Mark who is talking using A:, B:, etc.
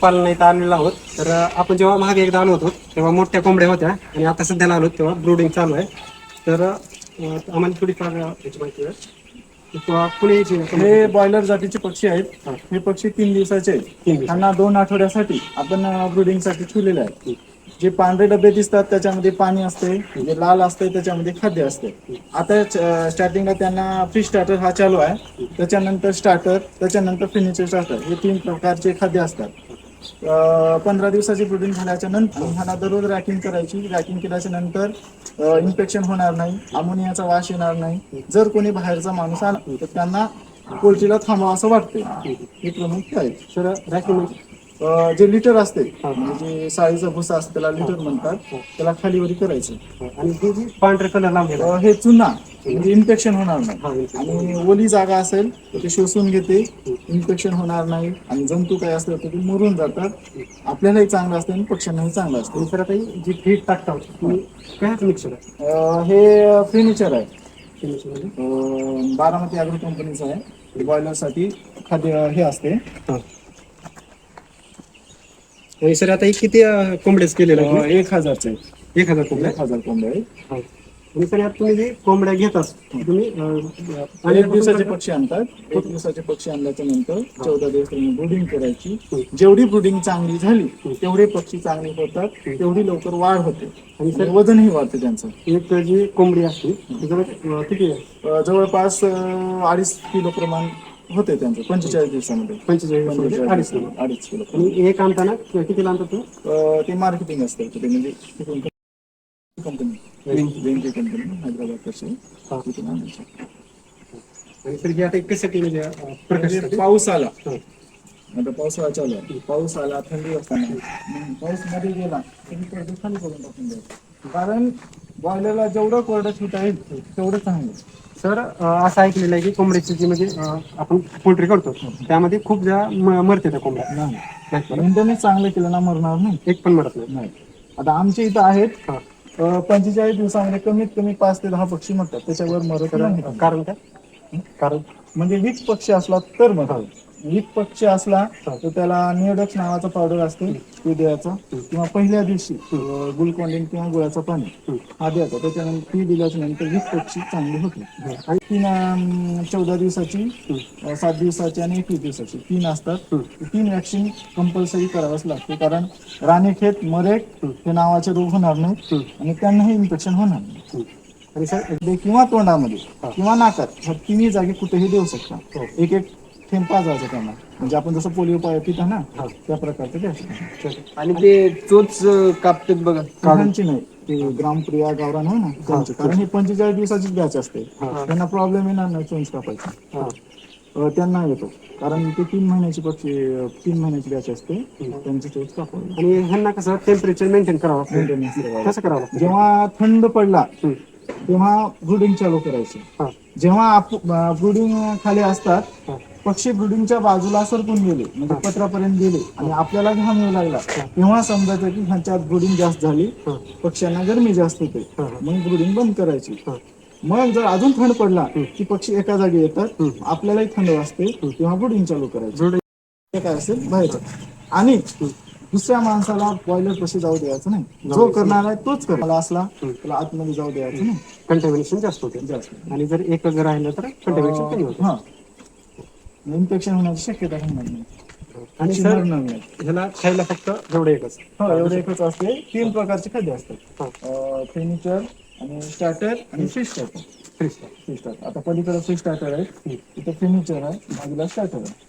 A: कुक्कुटपालन इथं आलेलो आहोत. तर आपण जेव्हा मागे एकदा आलो होतो तेव्हा मोठ्या कोंबड्या होत्या आणि आता सध्याला आलो तेव्हा ब्रुडिंग चालू आहे. तर आम्हाला थोडीफार याची माहिती
B: हे बॉयलर जातीचे पक्षी आहेत. हे. पक्षी तीन दिवसाचे आहेत. त्यांना दोन आठवड्यासाठी आपण ब्रुडिंगसाठी ठेवलेले आहेत. जे पांढरे डबे दिसतात त्याच्यामध्ये पाणी असते जे लाल असते त्याच्यामध्ये खाद्य असते. आता स्टार्टिंगला त्यांना फिश स्टार्टर हा चालू आहे. त्याच्यानंतर स्टार्टर त्याच्यानंतर फिनिचर स्टार्टर हे तीन प्रकारचे खाद्य असतात. पंधरा दिवसाची ब्रुडिंग झाल्याच्यानंतर ह्यांना दररोज रॅकिंग करायची. रॅकिंग केल्याच्यानंतर इन्फेक्शन होणार नाही अमोनियाचा वास येणार नाही. जर कोणी बाहेरचा माणूस आला तर त्यांना पोल्ट्रीला थांबावं असं वाटते हे प्रमुख आहे
A: सर रॅकिंग म्हणजे
B: जे लिटर असते म्हणजे जे साळीचा भुसा असते त्याला लिटर म्हणतात. त्याला खालीवरी करायचं.
A: आणि हे
B: चुना. म्हणजे इन्फेक्शन होणार नाही.
A: हा.
B: आणि ओली जागा असेल तर ते शोषून घेते. इन्फेक्शन होणार नाही. आणि जंतू काय असतात तर ते मरून जातात. आपल्यालाही चांगलं असतं आणि पक्ष्यांनाही चांगलं असतं.
A: आणि सर आता ही जी फीड टाकता काय मिक्सर आहे?
B: हे फर्निचर आहे. बारामती अॅग्रो कंपनीचं आहे. बॉयलरसाठी खाद्य हे असते.
A: हा. सर आता हे किती अं, कोंबड्याच केलेलं आहे
B: एक हजारचं आहे?
A: एक हजार कोंबड्या?
B: एक हजार कोंबड्या आहेत.
A: हा. आणि सर यात तुम्ही जे कोंबड्या घेतात तुम्ही
B: एक दिवसाचे पक्षी आणतात. एक दिवसाचे पक्षी आणल्याच्या नंतर चौदा दिवस त्यांनी ब्रुडिंग करायची. जेवढी ब्रुडिंग चांगली झाली तेवढे पक्षी चांगले होतात तेवढी लवकर वाढ होते. आणि सर वजनही वाढते त्यांचं.
A: एक जी कोंबडी असते किती
B: जवळपास अडीच किलो प्रमाण होते त्यांचं पंचेचाळीस दिवसामध्ये.
A: पंचेचाळीस अडीच
B: किलो, अडीच किलो
A: आणि एक आणताना किती आणतात तुम्ही?
B: ते मार्केटिंग असतं म्हणजे कंपनी वेंकी कंपनी हैदराबाद तशी तिथून आणायची.
A: आणि सर हे आता कशासाठी म्हणजे अं,
B: पाऊस आला.
A: हा.
B: आता पावसाळा चालू आहे. पाऊस आला थंडी असताना. मग पाऊसमध्ये गेला तरी पडदे खाली करून टाकून द्यायचे कारण बॉयलरला जेवढं कोरडं ठेवता येईल तेवढं चांगलं
A: सर अं, असं ऐकलेलं आहे की कोंबड्याची जी म्हणजे अं, आपण पोल्ट्री करतो. त्यामध्ये खूप ज्या म- मरते त्या कोंबड्या.
B: नाही.
A: नाही का?
B: मेंटेनन्स चांगलं केलं ना मरणार नाही.
A: एक पण मरत नाही.
B: नाही. आता आमच्या इथं आहेत.
A: हा.
B: पंचेचाळीस दिवसामध्ये कमीत कमी पाच ते दहा पक्षी मरतात. त्याच्यावर मरत नाही
A: कारण काय? कारण?
B: म्हणजे वीक पक्षी असला तर मग वीक पक्षी असला तर त्याला नियोडक्स नावाचा पावडर असते ते द्यायचा किंवा पहिल्या दिवशी गुलकोंडिन किंवा गुळाचं पाणी हा द्यायचा त्याच्यानंतर ती दिल्याच्या नंतर वीक पक्षी चांगली होते. तीन चौदा दिवसाची सात दिवसाची आणि एकवीस दिवसाची तीन असतात. तीन वॅक्सिन कंपल्सरी करावंच लागते. कारण राणीखेत मरेक हे नावाचे रोग होणार नाही आणि त्यांनाही इन्फेक्शन होणार नाही
A: सर
B: किंवा तोंडामध्ये किंवा नाकात ह्या तिन्ही जागी कुठेही देऊ शकता. एक एक थेंब पाजायचं त्यांना म्हणजे आपण जसं पोलिओ पाय पिता ना त्या प्रकारचं द्यायचं
C: आणि ते चोच कापतात बघा
B: काढांची नाही. ते ग्रामप्रिया गावरान आहे ना त्यांची. कारण ही पंचेचाळीस दिवसाचीच बॅच असते. त्यांना प्रॉब्लेम येणार नाही चोंच कापायचा.
A: हा.
B: अं, त्यांना येतो. कारण ते तीन महिन्याची पक्षी अं, तीन महिन्याची बॅच असते. त्यांची चोच कापावी.
A: आणि ह्यांना कसं टेम्परेचर मेंटेन करावं लागतं.
B: Maintenance करावं.
A: कसं करावं लागतं?
B: जेव्हा थंड पडला
A: हम्म.
B: तेव्हा ब्रुडिंग चालू करायची.
A: हा.
B: जेव्हा ब्रुडिंग खाली असतात
A: हा.
B: पक्षी ब्रुडिंगच्या बाजूला सरकून गेले म्हणजे पत्रापर्यंत गेले आणि आपल्याला घाम येऊ लागला. तेव्हा समजायचं की ह्यांच्यात ब्रुडिंग जास्त झाली. पक्ष्यांना गरमी जास्त होते. मग ब्रुडिंग बंद करायची. मग जर अजून थंड पडला की पक्षी एका जागी येतात आपल्यालाही थंड वाजते तेव्हा ब्रुडिंग चालू करायची. काय असेल? बाहेरचं. आणि दुसऱ्या माणसाला बॉयलर कशी जाऊ द्यायचं नाही. जो करणार आहे तोच कर असला त्याला आतमध्ये जाऊ द्यायचं नाही.
A: कंटॅमिनेशन जास्त होते.
B: जास्त.
A: आणि जर जर राहिलं तर कंटॅमिनेशन कमी होतं.
B: हा. इन्फेक्शन होण्याची शक्यता होणार नाही
A: आणि सर
B: मरणार नाही.
A: ह्याला खायला फक्त जेवढं एकच.
B: हो एवढे एकच असते. तीन प्रकारचे खाद्य असतात. फर्निचर आणि स्टार्टर आणि fish starter
A: fridge
B: fish starter आता पलीकडे फिश स्टार्टर आहे इथे फर्निचर आहे. बाजूला स्टार्टर आहे.